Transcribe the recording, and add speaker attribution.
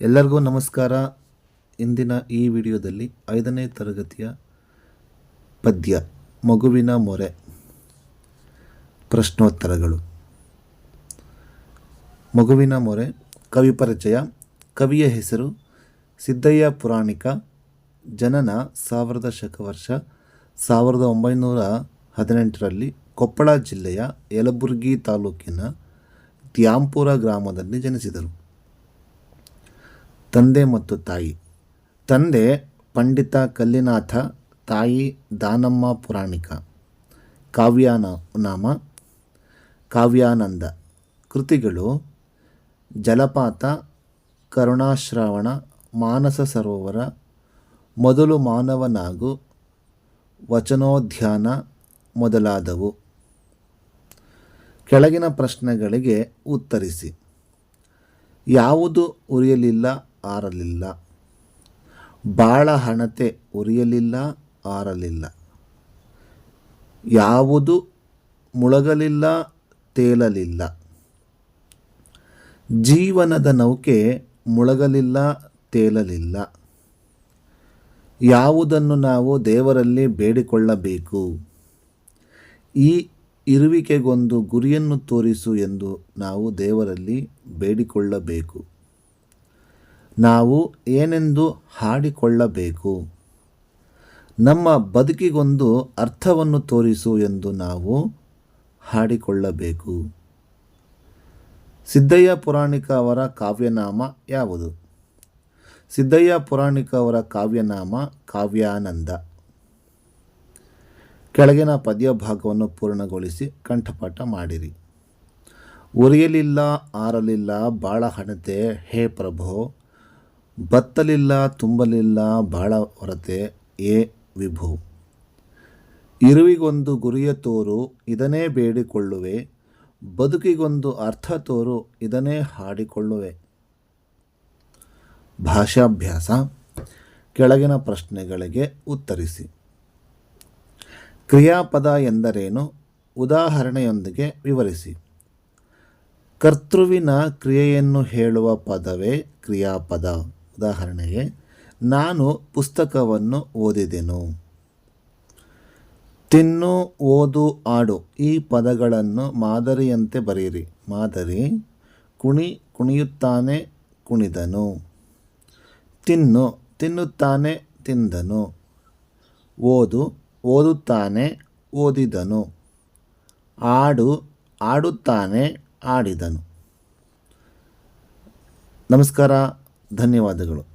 Speaker 1: ಎಲ್ಲರಿಗೂ ನಮಸ್ಕಾರ. ಇಂದಿನ ಈ ವಿಡಿಯೋದಲ್ಲಿ ಐದನೇ ತರಗತಿಯ ಪದ್ಯ, ಮಗುವಿನ ಮೊರೆ, ಪ್ರಶ್ನೋತ್ತರಗಳು. ಮಗುವಿನ ಮೊರೆ, ಕವಿ ಪರಿಚಯ, ಕವಿಯ ಹೆಸರು ಸಿದ್ದಯ್ಯ ಪುರಾಣಿಕ, ಜನನ ಸಾವಿರದ ಶಕವರ್ಷ ಸಾವಿರದ ಒಂಬೈನೂರ ಹದಿನೆಂಟರಲ್ಲಿ ಕೊಪ್ಪಳ ಜಿಲ್ಲೆಯ ಯಲಬುರ್ಗಿ ತಾಲೂಕಿನ ದ್ಯಾಂಪುರ ಗ್ರಾಮದಲ್ಲಿ ಜನಿಸಿದರು. ತಂದೆ ಮತ್ತು ತಾಯಿ. ತಂದೆ ಪಂಡಿತ ಕಲ್ಲಿನಾಥ, ತಾಯಿ ದಾನಮ್ಮ ಪುರಾಣಿಕ. ಕಾವ್ಯಾನ ನಾಮ ಕಾವ್ಯಾನಂದ. ಕೃತಿಗಳು ಜಲಪಾತ, ಕರುಣಾಶ್ರವಣ, ಮಾನಸ ಸರೋವರ, ಮೊದಲು ಮಾನವನಾಗು ವಚನೋದ್ಯಾನ ಮೊದಲಾದವು. ಕೆಳಗಿನ ಪ್ರಶ್ನೆಗಳಿಗೆ ಉತ್ತರಿಸಿ. ಯಾವುದು ಉರಿಯಲಿಲ್ಲ? ಆರಲಿಲ್ಲ. ಬಾಳ ಹಣತೆ ಉರಿಯಲಿಲ್ಲ, ಆರಲಿಲ್ಲ. ಯಾವುದು ಮುಳಗಲಿಲ್ಲ, ತೇಲಲಿಲ್ಲ. ಜೀವನದ ನೌಕೆ ಮುಳಗಲಿಲ್ಲ, ತೇಲಲಿಲ್ಲ. ಯಾವುದನ್ನು ನಾವು ದೇವರಲ್ಲಿ ಬೇಡಿಕೊಳ್ಳಬೇಕು? ಈ ಇರುವಿಕೆಗೊಂದು ಗುರಿಯನ್ನು ತೋರಿಸು ಎಂದು ನಾವು ದೇವರಲ್ಲಿ ಬೇಡಿಕೊಳ್ಳಬೇಕು. ನಾವು ಏನೆಂದು ಹಾಡಿಕೊಳ್ಳಬೇಕು? ನಮ್ಮ ಬದುಕಿಗೊಂದು ಅರ್ಥವನ್ನು ತೋರಿಸು ಎಂದು ನಾವು ಹಾಡಿಕೊಳ್ಳಬೇಕು. ಸಿದ್ದಯ್ಯ ಪುರಾಣಿಕ ಅವರ ಕಾವ್ಯನಾಮ ಯಾವುದು? ಸಿದ್ದಯ್ಯ ಪುರಾಣಿಕ ಅವರ ಕಾವ್ಯನಾಮ ಕಾವ್ಯಾನಂದ. ಕೆಳಗಿನ ಪದ್ಯ ಭಾಗವನ್ನು ಪೂರ್ಣಗೊಳಿಸಿ ಕಂಠಪಾಠ ಮಾಡಿರಿ. ಉರಿಯಲಿಲ್ಲ, ಆರಲಿಲ್ಲ, ಬಾಳ ಹಣತೆ, ಹೇ ಪ್ರಭೋ ಬತ್ತಲಿಲ್ಲ, ತುಂಬಲಿಲ್ಲ, ಬಾಳ ಹೊರತೆ, ಏ ವಿಭು. ಇರುವಿಗೊಂದು ಗುರಿಯ ತೋರು ಇದನ್ನೇ ಬೇಡಿಕೊಳ್ಳುವೆ, ಬದುಕಿಗೊಂದು ಅರ್ಥ ತೋರು ಇದನ್ನೇ ಹಾಡಿಕೊಳ್ಳುವೆ. ಭಾಷಾಭ್ಯಾಸ, ಕೆಳಗಿನ ಪ್ರಶ್ನೆಗಳಿಗೆ ಉತ್ತರಿಸಿ. ಕ್ರಿಯಾಪದ ಎಂದರೇನು? ಉದಾಹರಣೆಯೊಂದಿಗೆ ವಿವರಿಸಿ. ಕರ್ತೃವಿನ ಕ್ರಿಯೆಯನ್ನು ಹೇಳುವ ಪದವೇ ಕ್ರಿಯಾಪದ. ಉದಾಹರಣೆಗೆ, ನಾನು ಪುಸ್ತಕವನ್ನು ಓದಿದೆನು. ತಿನ್ನು, ಓದು, ಆಡು, ಈ ಪದಗಳನ್ನು ಮಾದರಿಯಂತೆ ಬರೆಯಿರಿ. ಮಾದರಿ, ಕುಣಿ, ಕುಣಿಯುತ್ತಾನೆ, ಕುಣಿದನು. ತಿನ್ನು, ತಿನ್ನುತ್ತಾನೆ, ತಿಂದನು. ಓದು, ಓದುತ್ತಾನೆ, ಓದಿದನು. ಆಡು, ಆಡುತ್ತಾನೆ, ಆಡಿದನು. ನಮಸ್ಕಾರ. ಧನ್ಯವಾದಗಳು.